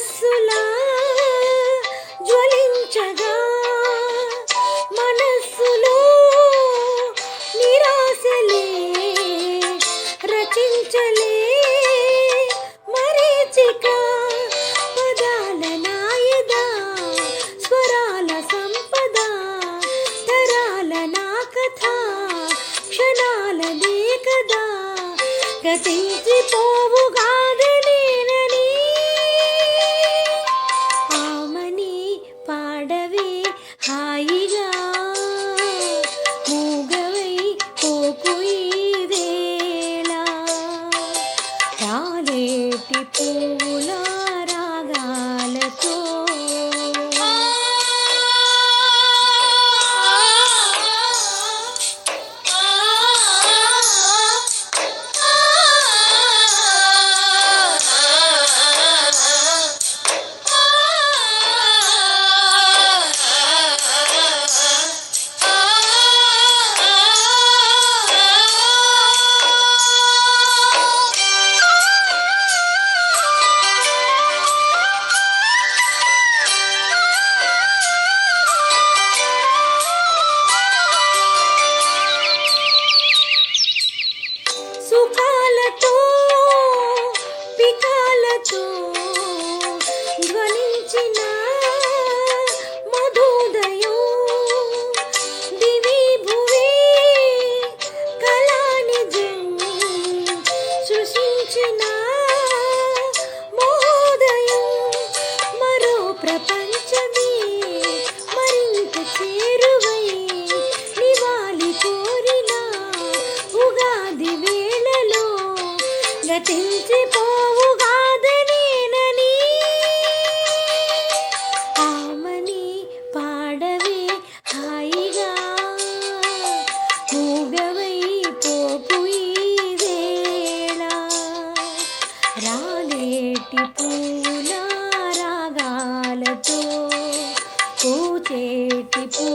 తేజస్సులా జ్వలించగా మనస్సులో నిరాశలే రచించలే మరీచిక పదాల నాయదా స్వరాల సంపద తరాల నా కథ క్షణాలనే కదా గతించిపోవు హాయిగా మూగవై పోకు ఈ వేళ. मधोदयो। दिवि भुवे कलान जन्म सुशिक्षना చేటి పూ